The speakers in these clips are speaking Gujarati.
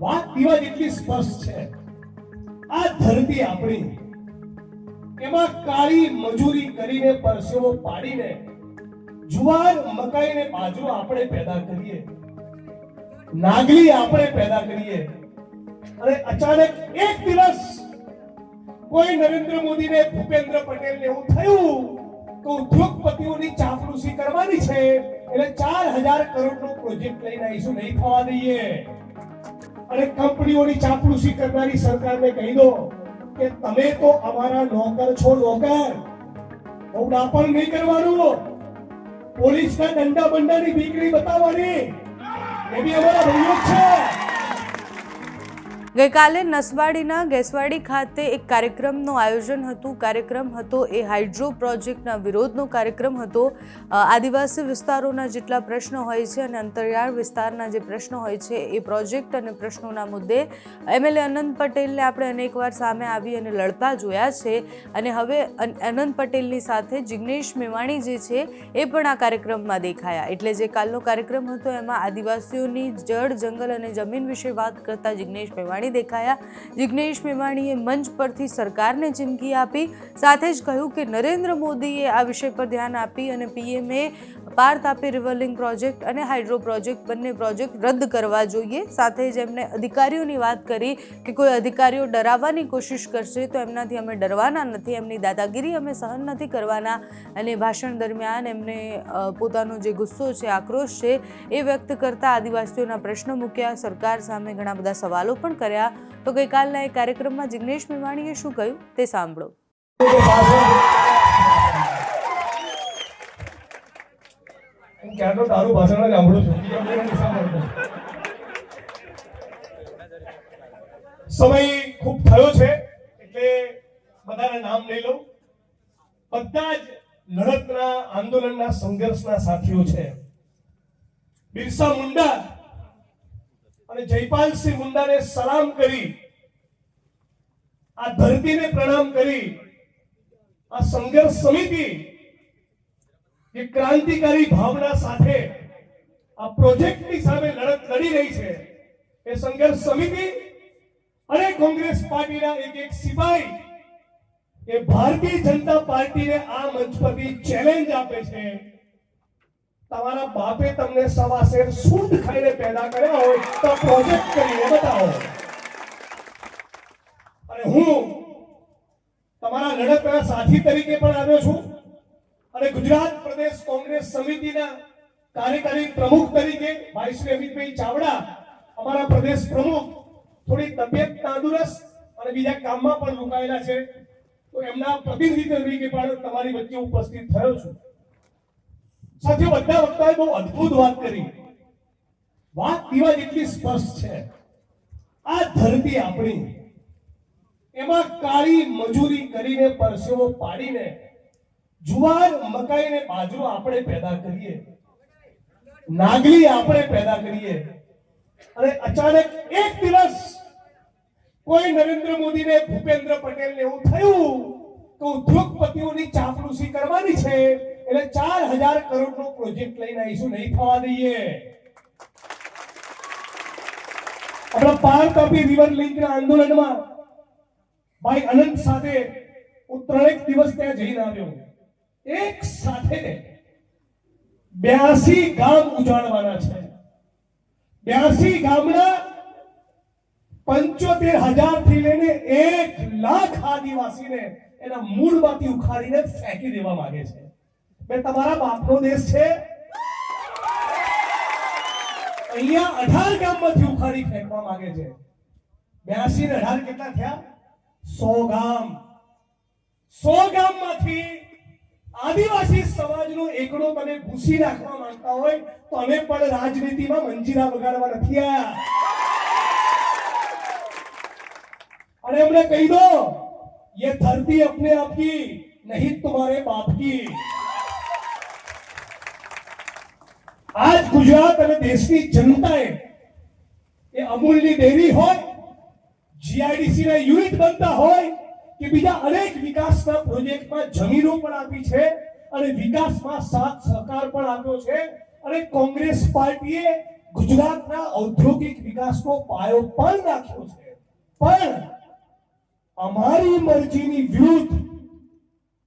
વાત દીવા જેટલી સ્પષ્ટ છે. આ ધરતી આપણી. એમાં કાળી મજૂરી કરીને પરસેવો પાડીને, જુવાર મકાઈને બાજરો આપણે પેદા કરીએ. નાગલી આપણે પેદા કરીએ. અને અચાનક એક દિવસ કોઈ નરેન્દ્ર મોદી ને ભૂપેન્દ્ર પટેલ ને એવું થયું તો ઉદ્યોગપતિઓની ચાપલુસી કરવાની છે, એટલે ચાર હજાર કરોડ નો પ્રોજેક્ટ લઈને આવીશું, નહીં થવા દઈએ. અને કંપનીઓની ચાપલુસી કરનારી સરકારને કહી દો કે તમે તો અમારા નોકર છો નોકર. બહુ ડાપણ નહીં કરવાનું. પોલીસના દંડા બંડાની બીકડી બતાવવાની. એ બી અમારા ભાઈઓ છે. ગઈકાલે નસવાડીના ગેસવાડી ખાતે એક કાર્યક્રમનું આયોજન હતું. કાર્યક્રમ હતો એ હાઇડ્રો પ્રોજેક્ટના વિરોધનો કાર્યક્રમ હતો. આદિવાસી વિસ્તારોના જેટલા પ્રશ્નો હોય છે અને અંતરિયાળ વિસ્તારના જે પ્રશ્નો હોય છે એ પ્રોજેક્ટ અને પ્રશ્નોના મુદ્દે એમએલએ અનંત પટેલને આપણે અનેકવાર સામે આવી અને લડતા જોયા છે. અને હવે અનંત પટેલની સાથે જિગ્નેશ મેવાણી જે છે એ પણ આ કાર્યક્રમમાં દેખાયા. એટલે જે કાલનો કાર્યક્રમ હતો એમાં આદિવાસીઓની જળ, જંગલ અને જમીન વિશે વાત કરતા જિગ્નેશ મેવાણી દેખાયા. જિગ્નેશ મેવાણીએ મંચ પરથી સરકારને ચીમકી આપી, સાથે જ કહ્યું કે નરેન્દ્ર મોદીએ આ વિષય પર ધ્યાન આપી અને પીએમએ Par Tapi river link project અને હાઇડ્રો પ્રોજેક્ટ બંને પ્રોજેક્ટ રદ કરવા જોઈએ. સાથે જ એમણે અધિકારીઓની વાત કરી કે કોઈ અધિકારીઓ ડરાવવાની કોશિશ કરશે તો એમનાથી અમે ડરવાના નથી, એમની દાદાગીરી અમે સહન નથી કરવાના. અને ભાષણ દરમિયાન એમને પોતાનો જે ગુસ્સો છે, આક્રોશ છે, એ વ્યક્ત કરતા આદિવાસીઓના પ્રશ્નો મૂક્યા. સરકાર સામે ઘણા બધા સવાલો પણ કર્યા તો ગઈકાલના એક કાર્યક્રમમાં જિગ્નેશ મેવાણીએ શું કહ્યું તે સાંભળો. સમય ખૂબ થયો છે, એટલે બધાના નામ લઈ લઉં. બધા જ લડતના, આંદોલનના, સંઘર્ષના સાથીઓ છે. બિરસા મુંડા અને જયપાલસિંહ મુંડાને સલામ કરી, આ ધરતીને પ્રણામ કરી, આ સંઘર્ષ સમિતિ એ ક્રાંતિકારી ભાવના સાથે આ પ્રોજેક્ટની સામે લડત લડી રહી છે. એ સંઘર્ષ સમિતિ અને કોંગ્રેસ પાર્ટીના એક એક સિપાહી એ ભારતીય જનતા પાર્ટીને આ મંચ પરથી ચેલેન્જ આપે છે. તમારા બાપે તમને સવા શેર શુદ્ધ ખાઈને પેદા કર્યા હોય તો પ્રોજેક્ટ કરીને બતાવો. અને હું તમારા લડતના સાથી તરીકે પણ આવ્યો છું અને ગુજરાત પ્રદેશ કોંગ્રેસ સમિતિના કાર્યકારી પ્રમુખ તરીકે ભાઈ શ્રી અમિતભાઈ ચાવડા, અમારા પ્રદેશ પ્રમુખ, થોડી તબિયત તંદુરસ્ત અને બીજા કામમાં પણ રોકાયેલા છે. તો એમના પ્રતિનિધિ તરીકે પણ તમારી વચ્ચે ઉપસ્થિત થયો છું. સાથીઓ બધા વક્તાએ બહુ અદ્ભુત વાત કરી. વાત દીવા જેટલી સ્પષ્ટ છે. આ ધરતી આપણી, એમાં કાળી મજૂરી કરીને પરસેવો પાડીને, જુવાર મકાઈ બાજરો આપણે પેદા કરીએ. નાગલી આપણે પેદા કરીએ. અને અચાનક એક દિવસ કોઈ નરેન્દ્ર મોદી ભૂપેન્દ્ર પટેલ ને એવું થયું કે ઉદ્યોગપતિઓની ચાપલુસી કરવાની છે. એટલે ચાર હજાર કરોડ નો પ્રોજેક્ટ લઈને આવીશું, નહીં થવા દઈએ. આપણા પાર તાપી રિવર લિંક આંદોલનમાં ભાઈ અનંત સાથે હું ત્રણેક દિવસ ત્યાં જઈને આવ્યો. એક સાથે બ્યાસી ગામ ઉજાડવાના છે. બ્યાસી ગામના પંચોતેર હજારથી લઈને એક લાખ આદિવાસીને એના મૂળમાંથી ઉખાડીને ફેંકી દેવા માંગે છે. બે તમારા બાપનો દેશ છે અહીંયા અઢાર ગામમાંથી ઉખાડી ફેંકવા માંગે છે બ્યાસી ને અઢાર કેટલા થયા સો ગામ સો ગામમાંથી આદિવાસી સમાજનો એકડો તમે ભૂસી નાખવા માંગતા હોય તો અમે પણ રાજનીતિમાં મંજીરા વગાડવા નથી આયા અને એમને કહી દો ये धरती अपने आप की नहीं तुम्हारे बाप की આજ ગુજરાત અને દેશની જનતાએ એ અમૂલની ડેરી હોય જીઆઈડીસી ના યુનિટ બનતા હોય, કે બીજા અનેક વિકાસના પ્રોજેક્ટમાં જમીનો પણ આપી છે અને વિકાસમાં સાથ સહકાર પણ આપ્યો છે અને કોંગ્રેસ પાર્ટીએ ગુજરાતના ઔદ્યોગિક વિકાસનો પાયો પણ નાખ્યો છે. પણ અમારી મરજીની વિરુદ્ધ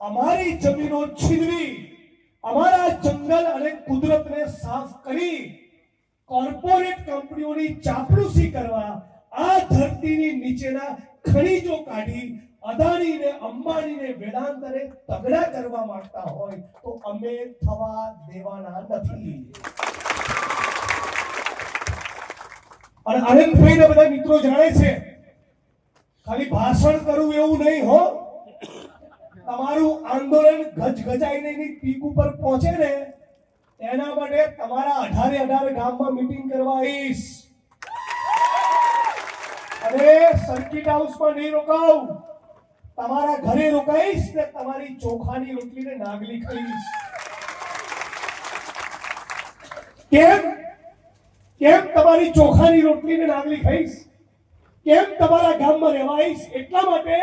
અમારી જમીનો છીનવી અમારા જંગલ અને કુદરતને સાફ કરી કોર્પોરેટ કંપનીઓની ચાપલુસી કરવા આ ધરતીની નીચેના ખનીજો કાઢી અદાણીને, અંબાણીને વેદાંતને તગડા કરવા માંગતા હોય તો અમે થવા દેવાના નથી. અને આનંદભાઈ ને બધા મિત્રો જાણે છે, ખાલી ભાષણ કરવું એવું નહીં હો. તમારું આંદોલન ગજગજાઈને એની પીક ઉપર પહોંચે ને, એના માટે તમારા અઢારે અઢાર ગામમાં મીટિંગ કરવા આવીશ. અને સર્કિટ હાઉસમાં નહીં રોકાવ. તમારા ઘરે રોકાઈશ ને તમારી ચોખાની રોટલીને નાગલી ખાઈશ. કેમ? કેમ તમારી ચોખાની રોટલીને નાગલી ખાઈશ? કેમ તમારા ગામમાં રહેવાઈશ? એટલા માટે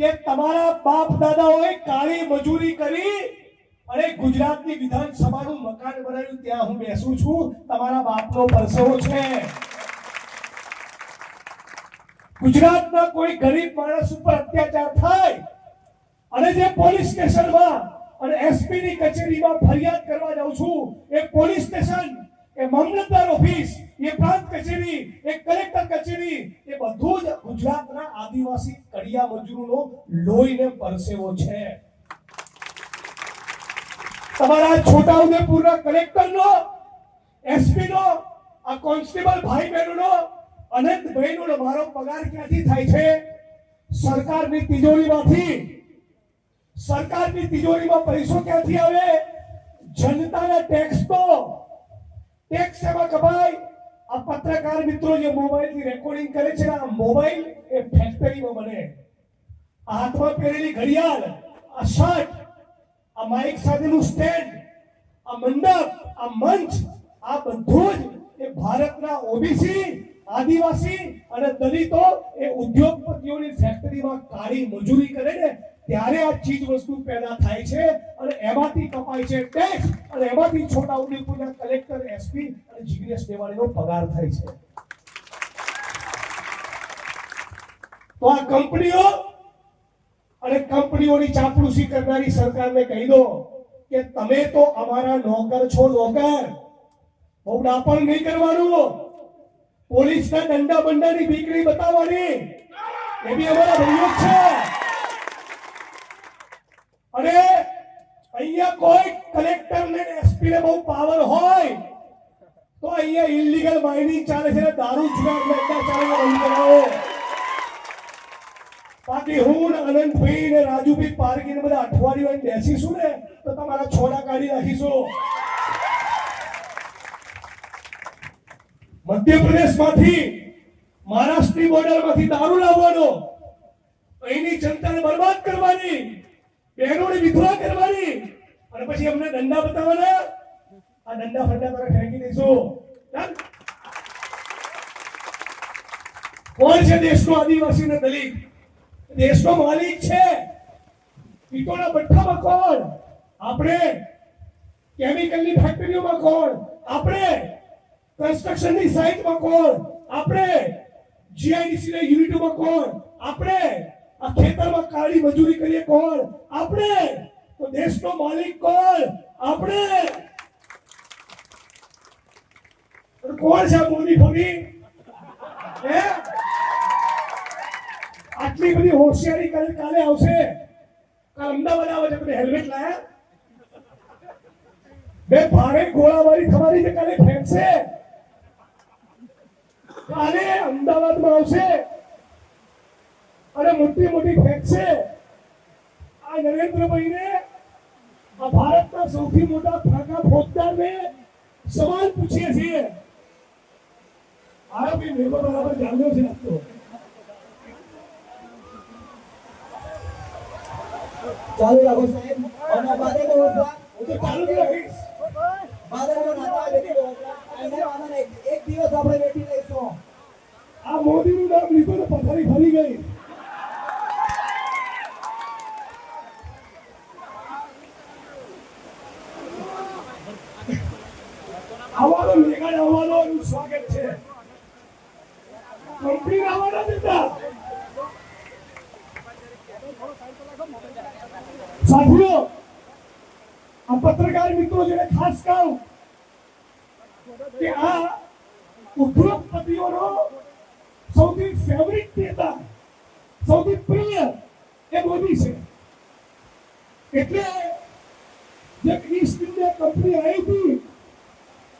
કે તમારા બાપ દાદાઓએ કાળી મજૂરી કરી અને ગુજરાતની વિધાનસભાનું મકાન બનાવ્યું. ત્યાં હું બેસું છું. તમારા બાપનો પરસેવો છે. ગુજરાતમાં કોઈ ગરીબ માણસ ઉપર અત્યાચાર થાય અને જે પોલીસ સ્ટેશનમાં અને એસપી ની કચેરીમાં ફરિયાદ કરવા જાઉં છું, એ પોલીસ સ્ટેશન એ મામલતદાર ઓફિસ, એ પ્રાંત કચેરી, એ કલેક્ટર કચેરી, એ બધું જ ગુજરાતના આદિવાસી કડિયા મજૂરોનો લોહીને પરસેવો છે. તમારા છોટાઉદેપુરના કલેક્ટરનો, એસપીનો, આ કોન્સ્ટેબલ ભાઈ બહેનોનો અનંત ભાઈનો મારો પગાર ક્યાંથી થાય છે? સરકારની તિજોરીમાંથી. સરકારની તિજોરીમાં પૈસો ક્યાંથી આવે? જનતાના ટેક્સ તો ટેક્સ એમાં ભાઈ આ પત્રકાર મિત્રો જે મોબાઈલથી રેકોર્ડિંગ કરે છે આ મોબાઈલ એ ફેક્ટરીમાં બને. આ હાથમાં પહેરેલી ઘડિયાળ, આ શર્ટ આ માઇક સાથેનું સ્ટેન્ડ આ મંડપ, આ મંચ, આ બધું જ એ ભારતના ઓબીસી, આદિવાસી અને દલિતો એ ઉદ્યોગપતિઓની ફેક્ટરીમાં કાળી મજૂરી કરે ને ત્યારે આ ચીજ વસ્તુ પેદા થાય છે અને એમાંથી કપાય છે ટેક્સ અને એમાંથી છોટા ઉદેપુરના કલેક્ટર એસપી અને જીગ્નેશ દેવાણીનો પગાર થાય છે. તો આ કંપનીઓ અને કંપનીઓની ચાપલૂસી કરનારી સરકારને કહી દો કે તમે તો અમારા નોકર છો નોકર. બહુ ડાપણ નહીં કરવાનું. પોલીસના દંડા બંડાની બીક બતાવવાની. એ બી અમારા ભાઈઓ છે. અને અહીંયા કોઈ કલેક્ટર ને એસપી ને બહુ પાવર હોય, તો અહીંયા ઇલીગલ માઇનિંગ ચાલે છે દારૂ જુગાર ચાલે બંધ બાકી હું ને અનંતભાઈ ને રાજુભાઈ પારકી ને બધા અઠવાડિયું બેસીશું ને, તો તમારા છોડા કાઢી નાખીશું. મધ્યપ્રદેશમાંથી મહારાષ્ટ્રની બોર્ડરમાંથી દારૂ લાવવાનો. અહીંની જનતાને બરબાદ કરવાની. બહેનોને વિધવા કરવાની. અને પછી અમને દંડા બતાવવાના. આ દંડા ફંડા તારે ફેંકી દઈશું. કોણ છે દેશનો આદિવાસી ને દલિત? દેશનો માલિક છે. ઈટોના ભઠ્ઠામાં કોણ? આપણે. કેમિકલની ફેક્ટરીઓમાં કોણ? આપણે. કન્સ્ટ્રક્શનની સાઇટમાં કોણ? આપણે. જીઆઈડીસી ના યુનિટોમાં કોણ? આપણે. આ ખેતરમાં કાળી મજૂરી કરીએ કોણ? આપણે. તો દેશનો માલિક કોણ? આપણે. કોણ છે મોદી ફોદી હે? આટલી બધી હોશિયારી કાલે કાલે આવશે. કાલ અમદાવાદ આવે છે તમે હેલ્મેટ લાયા. બે ભારે ગોળાબારી તમારી કાલે ફેંકશે કાલે અમદાવાદમાં આવશે. અને મોટી મોટી ફેંકશે આ નરેન્દ્રભાઈને આ ભારતના સૌથી મોટા ફાંકા ફોજદારને સવાલ પૂછીએ છીએ. આરોપી મેં બરાબર જાણ્યો છે આપતો ચાલુ રાખો સાહેબ. અને બાદે તો હું તો ચાલુ જ રાખીશ. બાદે તો નાતા બેઠી રહો અને એક દિવસ આપણે બેઠી લઈશું આ મોદીનું નામ લીધું ને પથારી ફરી ગઈ. આવવાનો મેઘાડ આવવાનો સ્વાગત છે. કંપની આવવાના દેતા સાથીઓ, આ પત્રકાર મિત્રો જેને ખાસ કહું કે આ ઉદ્યોગપતિઓનો સૌથી ફેવરિટ નેતા, સૌથી પ્રિય એ મોદી છે. એટલે જે ઈસ્ટ ઇન્ડિયા કંપની આવી હતી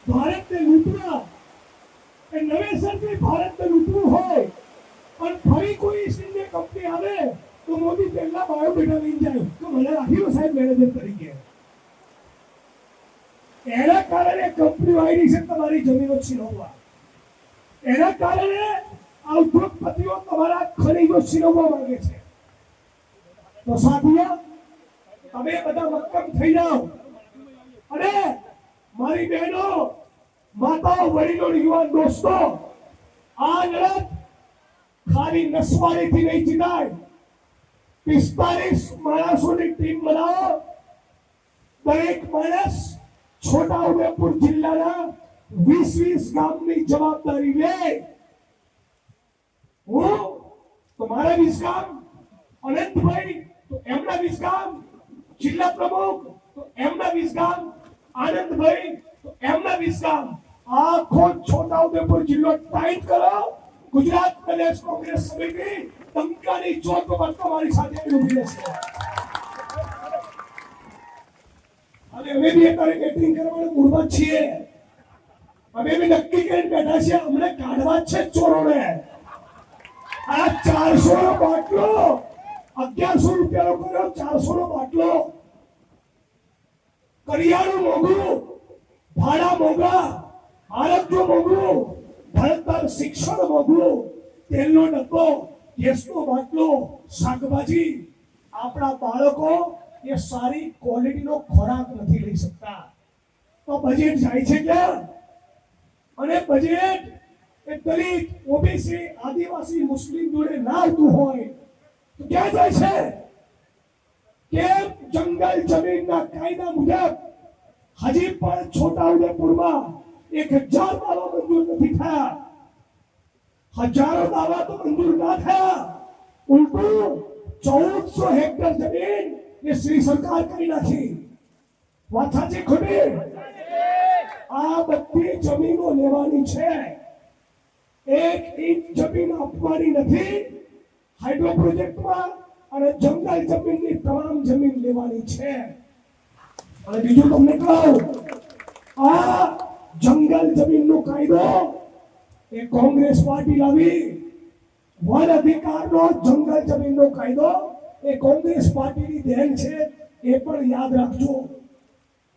ભારતને લૂંટવા એ નવેસરથી ભારતને લૂંટવું હોય, પણ ફરી કોઈ ઈસ્ટ કંપની આવે તો મોદી પહેલા બાયોડેટા લઈને જાય. તો મને રાખી સાહેબ મેનેજર તરીકે. એના કારણે કંપની આવી છે તમારી જમીનો છીનવવા. એના કારણે આ ઉદ્યોગપતિઓ તમારા ખનીજો છીનવવા માંગે છે. તો સાથીઓ તમે બધા મક્કમ થઈ જાઓ. અને મારી બહેનો માતાઓ વડીલો યુવાન દોસ્તો, આ લડત ખાલી નસવાડીથી નહીં જીતાય. પિસ્તાલીસ માણસોની ટીમ બનાવો. દરેક માણસ છોટા ઉદેપુર જિલ્લાના વીસ વીસ ગામની જવાબદારી લે. હું મારા વીસ ગામ, અનંતભાઈ તો એમના વીસ ગામ, જિલ્લા પ્રમુખ તો એમના વીસ ગામ આનંદભાઈ, એમના વીસ ગામ આખો છોટા ઉદેપુર જિલ્લો ટાઈટ કરો. ગુજરાત પ્રદેશ કોંગ્રેસ સમિતિ ટંકાની ચોક પર તમારી સાથે ઊભી રહેશે. અને અમે બી અત્યારે કેટરિંગ કરવાના મૂળમાં છીએ. અમે બી નક્કી કરીને બેઠા છીએ, અમને કાઢવા છે ચોરોને. આ ચારસો નો બાટલો, અગિયારસો રૂપિયાનો કર્યો, ચારસો નો બાટલો. કરિયાણું મોંઘું, ભાડા મોંઘા, આરોગ્ય મોંઘું, ભણતર, શિક્ષણ મોંઘું. તેલનો ડબ્બો, ગેસનો બાટલો, શાકભાજી. આપણા બાળકો એ સારી ક્વોલિટીનો ખોરાક નથી લઈ શકતા. તો બજેટ જાય છે ક્યાં? અને બજેટ એ દલિત, ઓબીસી, આદિવાસી, મુસ્લિમ જોડે ના આવતું હોય તો ક્યાં જાય છે? કેમ? જંગલ જમીનના કાયદા મુજબ હજી પણ છોટાઉદેપુરમાં એક હજાર દાવા મંજૂર નથી થયા. હજારો દાવા તો મંજૂર ના થયા. ઉલટું ચૌદસો હેક્ટર જમીન એ શ્રી સરકાર કરી નાખી. વાત સાચી આ બધી જમીનો લેવાની છે. એક ઇંચ જમીન આપવાની નથી. હાઇડ્રો પ્રોજેક્ટમાં અને જંગલ જમીનની તમામ જમીન લેવાની છે. અને બીજું તમને કહું, આ જંગલ જમીનનો કાયદો એ કોંગ્રેસ પાર્ટી લાવી. વન અધિકારનો જંગલ જમીનનો કાયદો એ કોંગ્રેસ પાર્ટીની દેન છે એ પણ યાદ રાખજો.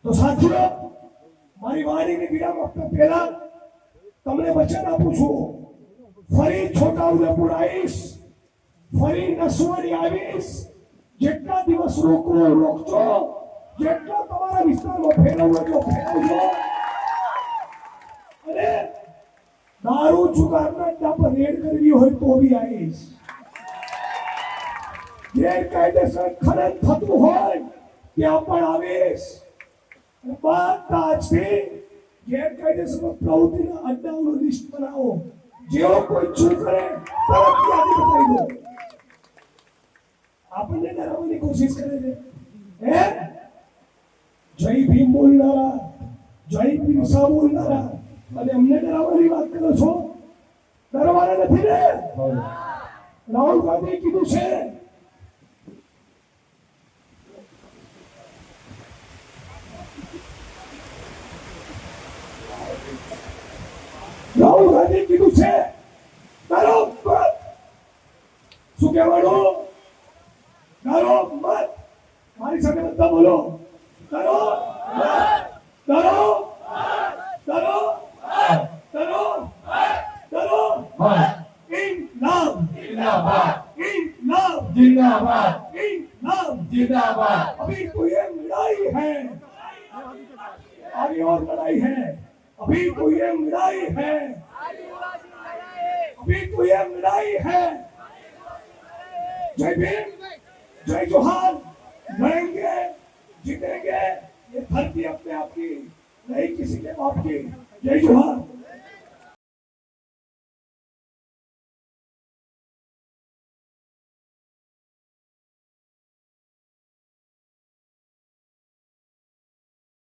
તો સાથીઓ, મારી વાણીને વિરામ આપતા પહેલા તમને વચન આપું છું. ફરી છોટા ઉદેપુર આવીશ ફરી નસવાડી આવીશ. જેટલા દિવસ રોકવો, રોકજો. જેટલા તમારા વિસ્તારમાં ફેલાવો, એટલો ફેલાવજો. અને દારૂ જુગારના અડ્ડા પર રેડ કરવી હોય તો બી આવીશ. ગેરકાયદેસર ખનન થતું હોય, ત્યાં પણ આવીશ. બધા આજથી ગેરકાયદેસર પ્રવૃત્તિના અડ્ડાઓનું લિસ્ટ બનાવો. જેવો કોઈ ચૂક કરે, તરત યાદી બતાવી દો. આપણને ડરાવવાની કોશિશ કરે છે. હે? જય ભીમ બોલનારા, જય ભીમ સા બોલનારા? અને અમને ડરાવવાની વાત કરો છો? ડરવાના નથી ને? રાહુલ ગાંધીએ કીધું છે. રાહુલ ગાંધીએ કીધું છે. શું કહેવાનું ડરો મત મારી સાથે બધા બોલો ડરો મત ડરો ડરો ડરો ડરો ઇન્કલાબ जिंदाबाद इनकलाब जिंदाबाद इनकलाब जिंदाबाद अभी तो ये लड़ाई है आगे और लड़ाई है अभी तो ये लड़ाई है अभी तो ये लड़ाई है जय भीम जय जोहार लड़ेंगे जीतेंगे। ये धरती अपने आप की नहीं किसी के बाप की। जय जोहार।